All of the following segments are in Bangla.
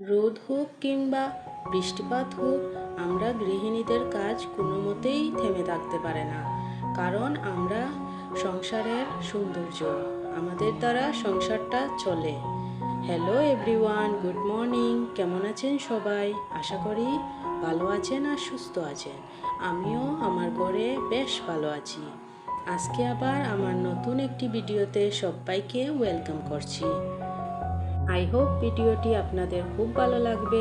রোদ হোক কিংবা বৃষ্টিপাত হোক, আমরা গৃহিণীদের কাজ কোনো মতেই থেমে থাকতে পারে না। কারণ আমরা সংসারের সৌন্দর্য, আমাদের দ্বারা সংসারটা চলে। হ্যালো এভরিওয়ান গুড মর্নিং কেমন আছেন সবাই? আশা করি ভালো আছেন আর সুস্থ আছেন। আমিও আমার ঘরে বেশ ভালো আছি। আজকে আবার আমার নতুন একটি ভিডিওতে সবাইকে ওয়েলকাম করছি। আই হোপ ভিডিওটি আপনাদের খুব ভালো লাগবে।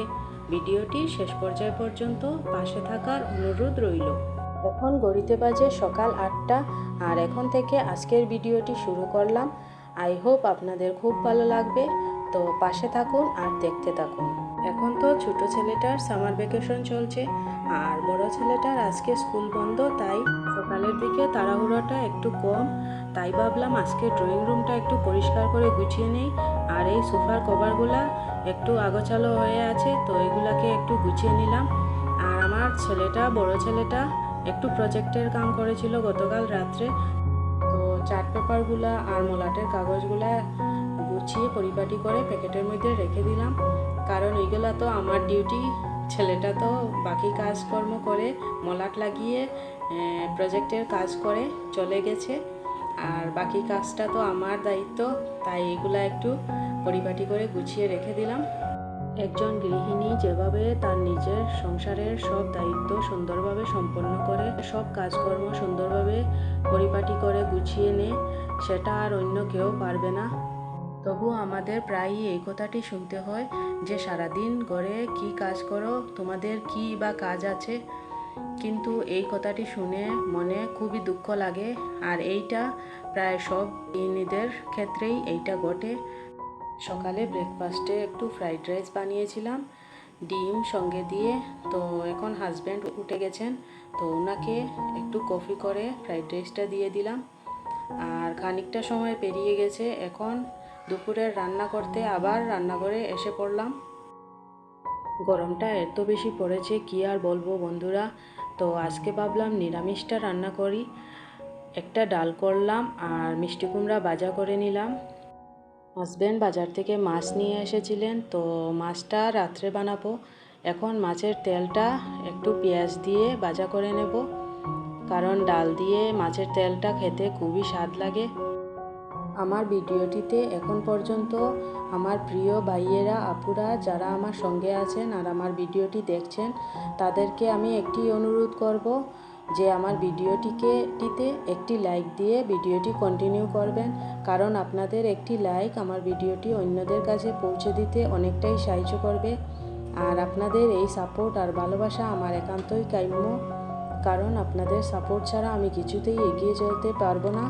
ভিডিওটি শেষ পর্যায় পর্যন্ত পাশে থাকার অনুরোধ রইল। এখন গড়িতে বাজে সকাল আটটা, আর এখন থেকে আজকের ভিডিওটি শুরু করলাম। আই হোপ আপনাদের খুব ভালো লাগবে। তো পাশে থাকুন আর দেখতে থাকুন। এখন তো ছোট ছেলেটার সামার ভ্যাকেশন চলছে, আর বড় ছেলেটার আজকে স্কুল বন্ধ, তাই সকালের দিকে তাড়াহুড়োটা একটু কম। তাই ভাবলাম আজকে ড্রয়িং রুমটা একটু পরিষ্কার করে গুছিয়ে নেই। এই সোফার কভারগুলা একটু আগোছালো হয়ে আছে, তো এগুলাকে একটু গুছিয়ে নিলাম। আর আমার ছেলেটা, বড় ছেলেটা একটু প্রজেক্টের কাম করেছিল গতকাল রাত্রে। তো চার্ট পেপারগুলা আর মলাটের কাগজগুলা গুছিয়ে পরিপাটি করে প্যাকেটের মধ্যে রেখে দিলাম। কারণ ওইগুলা তো আমার ডিউটি, ছেলেটা তো বাকি কাজকর্ম করে, মলাট লাগিয়ে প্রজেক্টের কাজ করে চলে গেছে। আর বাকি কাজটা তো আমার দায়িত্ব, তাই এগুলা একটু পরিপাটি করে গুছিয়ে রেখে দিলাম। একজন গৃহিণী যেভাবে তার নিজের সংসারের সব দায়িত্ব সুন্দরভাবে সম্পন্ন করে, সব কাজকর্ম সুন্দরভাবে পরিপাটি করে গুছিয়ে নেয় সেটা আর অন্য কেউ পারবে না। তবু আমাদের প্রায়ই এই কথাটি শুনতে হয় যে, সারাদিন ঘরে কি কাজ করো? তোমাদের কি বা কাজ আছে? কিন্তু এই কথাটি শুনে মনে খুবই দুঃখ লাগে। আর এইটা প্রায় সব গৃহিণীদের ক্ষেত্রেই এইটা ঘটে। সকালে ব্রেকফাস্টে একটু ফ্রাইড রাইস বানিয়েছিলাম, ডিম সঙ্গে দিয়ে। তো এখন হাজব্যান্ড উঠে গেছেন, তো ওনাকে একটু কফি করে ফ্রাইড রাইসটা দিয়ে দিলাম। আর খানিকটা সময় পেরিয়ে গেছে, এখন দুপুরের রান্না করতে আবার রান্নাঘরে এসে পড়লাম। গরমটা এত বেশি পড়েছে, কি আর বলব বন্ধুরা? তো আজকে ভাবলাম নিরামিষটা রান্না করি। একটা ডাল করলাম আর মিষ্টি কুমড়া ভাজা করে নিলাম। হাজব্যান্ড বাজার থেকে মাছ নিয়ে এসেছিলেন, তো মাছটা রাত্রে বানাবো। এখন মাছের তেলটা একটু পেঁয়াজ দিয়ে ভাজা করে নেব। কারণ ডাল দিয়ে মাছের তেলটা খেতে খুবই স্বাদ লাগে। আমার ভিডিওটিতে এখন পর্যন্ত আমার প্রিয় ভাইয়েরা, আপুরা যারা আমার সঙ্গে আছেন আর আমার ভিডিওটি দেখছেন, তাদেরকে আমি একটি অনুরোধ করব যে আমার ভিডিওটিকে টিতে একটি লাইক দিয়ে ভিডিওটি কন্টিনিউ করবেন। কারণ আপনাদের একটি লাইক আমার ভিডিওটি অন্যদের কাছে পৌঁছে দিতে অনেকটাই সাহায্য করবে। আর আপনাদের এই সাপোর্ট আর ভালোবাসা আমার একান্তই কাম্য। কারণ আপনাদের সাপোর্ট ছাড়া আমি কিছুতেই এগিয়ে চলতে পারব না।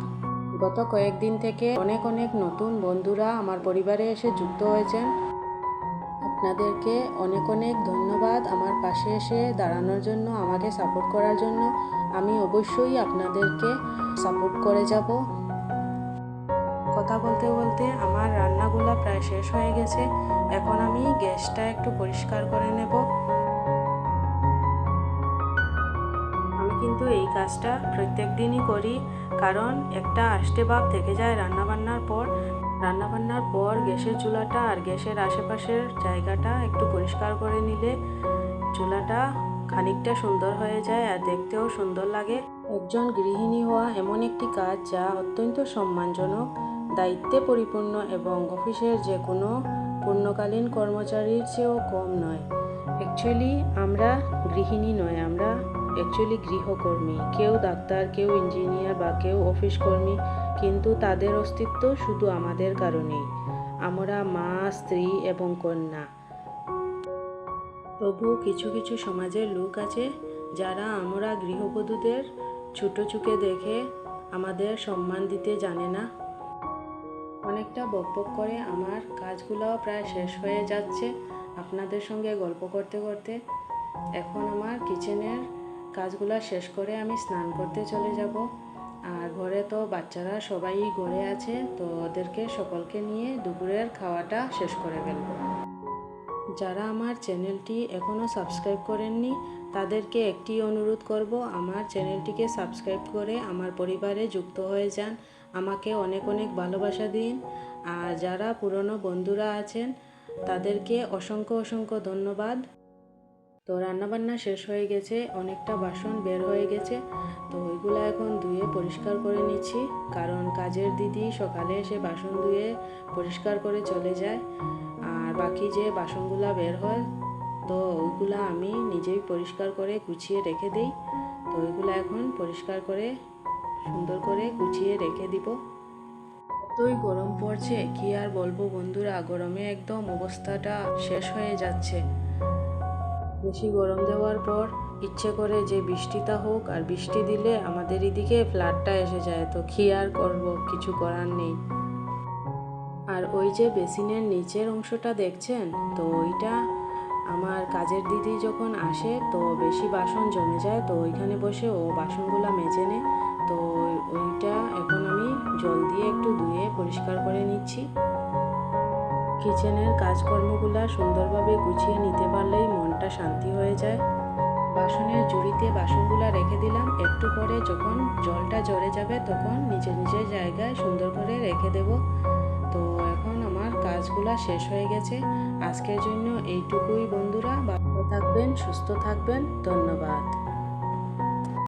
গত কয়েকদিন থেকে অনেক অনেক নতুন বন্ধুরা আমার পরিবারে এসে যুক্ত হয়েছেন। আপনাদেরকে অনেক অনেক ধন্যবাদ আমার পাশে এসে দাঁড়ানোর জন্য, আমাকে সাপোর্ট করার জন্য। আমি অবশ্যই আপনাদেরকে সাপোর্ট করে যাব। কথা বলতে বলতে আমার রান্নাগুলো প্রায় শেষ হয়ে গেছে। এখন আমি গ্যাসটা একটু পরিষ্কার করে নেব। কিন্তু এই কাজটা প্রত্যেক দিনই করি, কারণ একটা আষ্টে ভাব থেকে যায় রান্নাবান্নার পর। রান্নাবান্নার পর গ্যাসের চুলাটা আর গ্যাসের আশেপাশের জায়গাটা একটু পরিষ্কার করে নিলে চুলাটা খানিকটা সুন্দর হয়ে যায় আর দেখতেও সুন্দর লাগে। একজন গৃহিণী হওয়া এমন একটি কাজ যা অত্যন্ত সম্মানজনক, দায়িত্বে পরিপূর্ণ এবং অফিসের যে কোনো পূর্ণকালীন কর্মচারীর চেয়েও কম নয়। অ্যাকচুয়ালি আমরা গৃহিণী নয়, আমরা অ্যাকচুয়ালি গৃহকর্মী, কেউ ডাক্তার, কেউ ইঞ্জিনিয়ার বা কেউ অফিস কর্মী, কিন্তু তাদের অস্তিত্ব শুধু আমাদের কারণেই। আমরা মা, স্ত্রী এবং কন্যা। তবুও কিছু কিছু সমাজের লোক আছে যারা আমরা গৃহবধূদের ছোট চোখে দেখে আমাদের সম্মান দিতে জানে না। অনেকটা বকবক করে আমার কাজগুলোও প্রায় শেষ হয়ে যাচ্ছে আপনাদের সঙ্গে গল্প করতে করতে। এখন আমার কিচেনের কাজগুলো শেষ করে আমি স্নান করতে চলে যাব। আর ঘরে তো বাচ্চারা সবাই ঘরে আছে, তো ওদেরকে সকলকে নিয়ে দুপুরের খাওয়াটা শেষ করে ফেলব। যারা আমার চ্যানেলটি এখনও সাবস্ক্রাইব করেননি, তাদেরকে একটি অনুরোধ করব, আমার চ্যানেলটিকে সাবস্ক্রাইব করে আমার পরিবারে যুক্ত হয়ে যান, আমাকে অনেক অনেক ভালোবাসা দিন। আর যারা পুরনো বন্ধুরা আছেন, তাদেরকে অসংখ্য অসংখ্য ধন্যবাদ। তো রান্নাবান্না শেষ হয়ে গেছে, অনেকটা বাসন বের হয়ে গেছে। তো ওইগুলো এখন ধুয়ে পরিষ্কার করে নিচ্ছি, কারণ কাজের দিদি সকালে এসে বাসন ধুয়ে পরিষ্কার করে চলে যায়। আর বাকি যে বাসনগুলো বের হয়, তো ওইগুলো আমি নিজেই পরিষ্কার করে গুছিয়ে রেখে দিই। তো ওইগুলো এখন পরিষ্কার করে, সুন্দর করে গুছিয়ে রেখে দিব। এতই গরম পড়ছে, কি আর বলব বন্ধুরা, গরমে একদম অবস্থাটা শেষ হয়ে যাচ্ছে। বেশি গরম দেওয়ার পর ইচ্ছে করে যে বৃষ্টিটা হোক আর বৃষ্টি দিলে আমাদের এদিকে ফ্লাডটা এসে যায়, তো কি আর করব? কিছু করার নেই। আর ওই যে বেসিনের নিচের অংশটা দেখছেন? তো ওইটা আমার কাজের দিদি যখন আসে, তো বেশি বাসন জমে যায়, তো ওইখানে বসে ও বাসনগুলো মেজে নেয়। তো ওইটা এখন আমি জল দিয়ে একটু ধুয়ে পরিষ্কার করে নিচ্ছি। কিচেনের কাজকর্মগুলো সুন্দরভাবে গুছিয়ে নিতে পারলেই মনটা শান্তি হয়ে যায়। বাসনের জুড়িতে বাসনগুলো রেখে দিলাম। একটু পরে যখন জলটা জড়ে যাবে তখন নিজের নিজের জায়গায় সুন্দর করে রেখে দেব। তো এখন আমার কাজগুলো শেষ হয়ে গেছে। আজকের জন্য এইটুকুই বন্ধুরা। ভালো থাকবেন, সুস্থ থাকবেন। ধন্যবাদ।